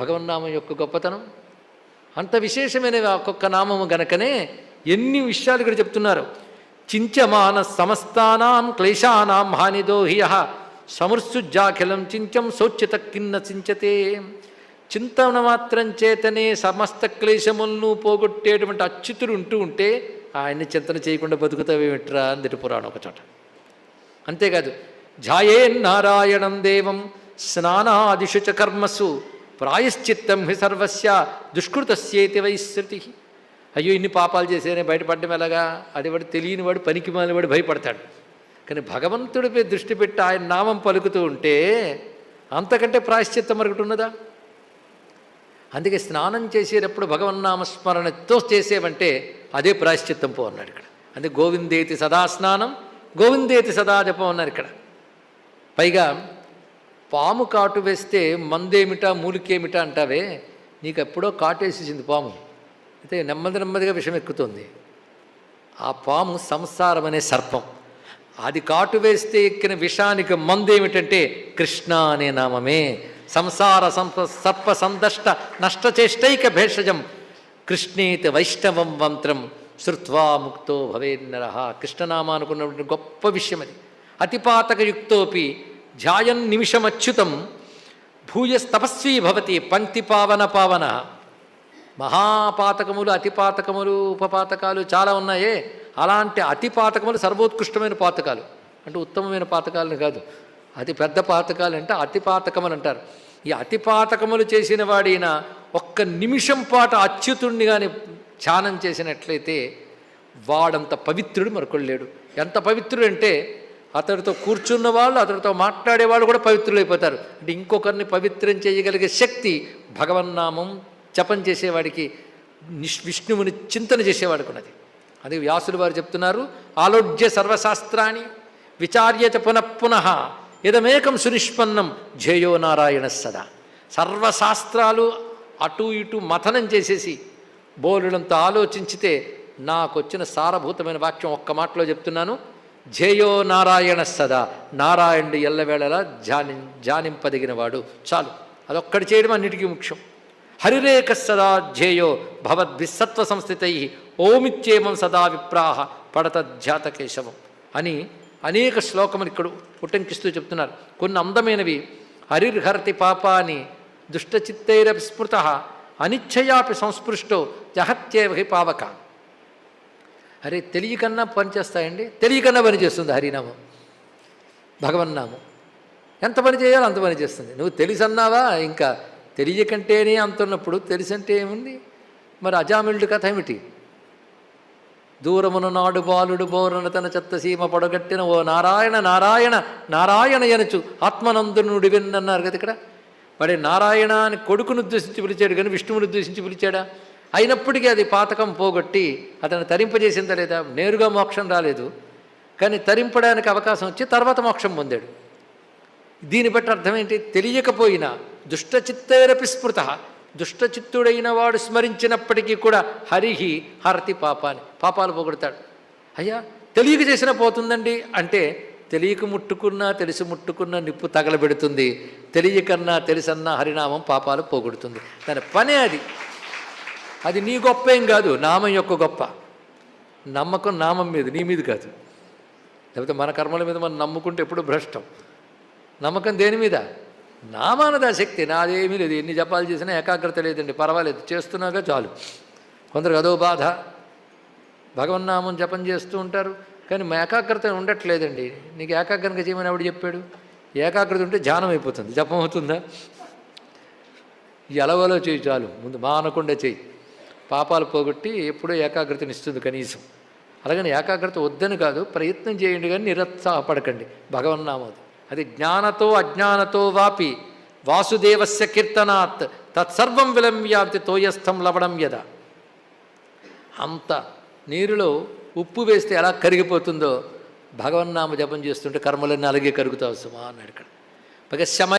భగవన్నామం యొక్క గొప్పతనం. అంత విశేషమైన ఒక్కొక్క నామము గనకనే ఎన్ని విషయాలు ఇక్కడ చెప్తున్నారు. చించమాన సమస్తానాం క్లేశానాం హానిదోహియ. సమృత్సుజాఖిలం చించం శోచ్యత కిన్న చించతే చింతన మాత్రం చేతనే సమస్త క్లేశములను పోగొట్టేటువంటి అచ్యుతుడు ఉంటూ ఉంటే ఆయన్ని చింతన చేయకుండా బతుకుతావేమిట్రా అందటి పురాణం ఒక చోట. అంతేకాదు ఝాయేన్నారాయణం దేవం స్నానాదిషు కర్మసు. ప్రాయశ్చిత్తం హి సర్వస్య దుష్కృతస్యేతి వైశ్రుతి అయ్యో ఇన్ని పాపాలు చేసేనే బయటపడడం ఎలాగా? అది వాడు తెలియని వాడు పనికి వాడు భయపడతాడు. కానీ భగవంతుడిపై దృష్టి పెట్టి ఆయన నామం పలుకుతూ ఉంటే అంతకంటే ప్రాయశ్చిత్తం మరొకటి ఉన్నదా? అందుకే స్నానం చేసేటప్పుడు భగవన్నామస్మరణతో చేసేవంటే అదే ప్రాయశ్చిత్తం పో అన్నాడు ఇక్కడ. అందుకే గోవిందేతి సదా స్నానం గోవిందేతి సదా జపం అన్నారు ఇక్కడ. పైగా పాము కాటు వేస్తే మందేమిటా మూలికేమిటా అంటావే? నీకు ఎప్పుడో కాటేసేసింది పాము. అయితే నెమ్మది నెమ్మదిగా విషం ఎక్కుతుంది. ఆ పాము సంసారం అనే సర్పం. అది కాటు వేస్తే ఎక్కిన విషానికి మందు ఏమిటంటే కృష్ణ అనే నామమే. సంసార సంప సర్ప సందష్ట నష్టచేష్టైక భేషజం. కృష్ణేత వైష్ణవం మంత్రం శృత్వా ముక్తో భవేన్నర కృష్ణనామ అనుకున్నటువంటి గొప్ప విషయం అది. అతిపాతకయుక్తోపి ధ్యాయన్ నిమిషమచ్యుతం భూయస్తపస్వీ భవతి పంక్తి పావన పావన. మహాపాతకములు అతిపాతకములు ఉపపాతకాలు చాలా ఉన్నాయే. అలాంటి అతిపాతకములు సర్వోత్కృష్టమైన పాతకాలు. అంటే ఉత్తమమైన పాతకాలని కాదు. అతి పెద్ద పాతకాలు అంటే అతిపాతకములు అంటారు. ఈ అతిపాతకములు చేసిన వాడిన ఒక్క నిమిషం పాటు అచ్యుతుణ్ణి కానీ ధ్యానం చేసినట్లయితే వాడంత పవిత్రుడు మరొకళ్ళు లేడు. ఎంత పవిత్రుడు అంటే అతడితో కూర్చున్న వాళ్ళు అతడితో మాట్లాడేవాళ్ళు కూడా పవిత్రులైపోతారు. అంటే ఇంకొకరిని పవిత్రం చేయగలిగే శక్తి భగవన్నామం జపం చేసేవాడికి నిష్ విష్ణువుని చింతన చేసేవాడికి ఉన్నది. అది వ్యాసులు వారు చెప్తున్నారు ఆలోడ్య సర్వశాస్త్రాన్ని విచార్యత పునఃపునః ఇదమేకం సునిష్పన్నం జయో నారాయణ సదా. సర్వశాస్త్రాలు అటు ఇటు మథనం చేసేసి బోలుడంత ఆలోచించితే నాకొచ్చిన సారభూతమైన వాక్యం ఒక్క మాటలో చెప్తున్నాను. ధ్యేయో నారాయణ సదా. నారాయణుడు ఎల్లవేళలా ధ్యాని ధ్యానింపదగినవాడు చాలు. అదొక్కడి చేయడం అన్నిటికీ ముఖ్యం. హరిరేక సదా ధ్యేయో భవద్భిసత్వ సంస్థితై ఓమిత్యేమం సదా విప్రాహ పడతధ్యాత కేశవం అని అనేక శ్లోకములు ఇక్కడ ఉటంకిస్తూ చెప్తున్నారు. కొన్ని అందమైనవి. హరిర్హరతి పాపాని దుష్టచిత్తైరపి స్మృత అనిచ్చయాపి సంస్పృష్టో జహత్యేవహి పావక. అరే తెలియకన్నా పనిచేస్తాయండి తెలియకన్నా పనిచేస్తుంది హరినామం. భగవన్నామం ఎంత పని చేయాలో అంత పని చేస్తుంది. నువ్వు తెలిసన్నావా? ఇంకా తెలియకంటేనే అంత ఉన్నప్పుడు తెలిసంటే ఏముంది? మరి అజామిల్డ్ కథ ఏమిటి? దూరమున నాడు బాలుడు బోరన తన చెత్త సీమ పొడగట్టిన ఓ నారాయణ నారాయణ నారాయణ ఎనచు ఆత్మనందునుడి విన్నన్నారు కదా ఇక్కడ. మరి నారాయణ అని కొడుకును ఉద్దేశించి పిలిచాడు కానీ విష్ణువుని ఉద్దేశించి పిలిచాడా? అయినప్పటికీ అది పాతకం పోగొట్టి అతను తరింపజేసిందా లేదా నేరుగా మోక్షం రాలేదు. కానీ తరింపడానికి అవకాశం వచ్చి తర్వాత మోక్షం పొందాడు. దీన్ని బట్టి అర్థం ఏంటి? తెలియకపోయినా దుష్టచిత్తైరపి స్మృత దుష్టచిత్తుడైన వాడు స్మరించినప్పటికీ కూడా హరిహి హరతి పాపాన్ని పాపాలు పోగొడతాడు. అయ్యా తెలియక చేసిన పోతుందండి అంటే తెలియక ముట్టుకున్నా తెలిసి ముట్టుకున్నా నిప్పు తగలబెడుతుంది. తెలియకన్నా తెలిసన్నా హరినామం పాపాలు పోగొడుతుంది. దాని పనే అది. అది నీ గొప్ప ఏం కాదు నామం యొక్క గొప్ప. నమ్మకం నామం మీద నీ మీద కాదు. లేకపోతే మన కర్మల మీద మనం నమ్ముకుంటే ఎప్పుడు భ్రష్టం. నమ్మకం దేని మీద? నామానదా శక్తి. నాదేమీ లేదు. ఎన్ని జపాలు చేసినా ఏకాగ్రత లేదండి. పర్వాలేదు. చేస్తున్నాగా చాలు. కొందరు అదో బాధ. భగవన్నామం జపం చేస్తూ ఉంటారు. కానీ మా ఏకాగ్రత ఉండట్లేదండి. నీకు ఏకాగ్రంగా చేయమని ఆవిడ చెప్పాడు? ఏకాగ్రత ఉంటే ధ్యానం అయిపోతుంది. జపం అవుతుందా? ఎలవలో చేయి చాలు. ముందు మానకుండా చేయి. పాపాలు పోగొట్టి ఎప్పుడూ ఏకాగ్రతని ఇస్తుంది కనీసం. అలాగని ఏకాగ్రత వద్దని కాదు ప్రయత్నం చేయండి కానీ నిరుత్సాహపడకండి. భగవన్నామం అది జ్ఞానతో అజ్ఞానతో వాపి. వాసుదేవస్య కీర్తనాత్. తత్సర్వం విలంబ్యాప్తి తోయస్థం లవడం యద. అంత నీరులో ఉప్పు వేస్తే ఎలా కరిగిపోతుందో భగవన్నామ జపం చేస్తుంటే కర్మలన్నీ అలాగే కరుగుతావు సుమా అన్నాడు ఇక్కడ. పైగా శమ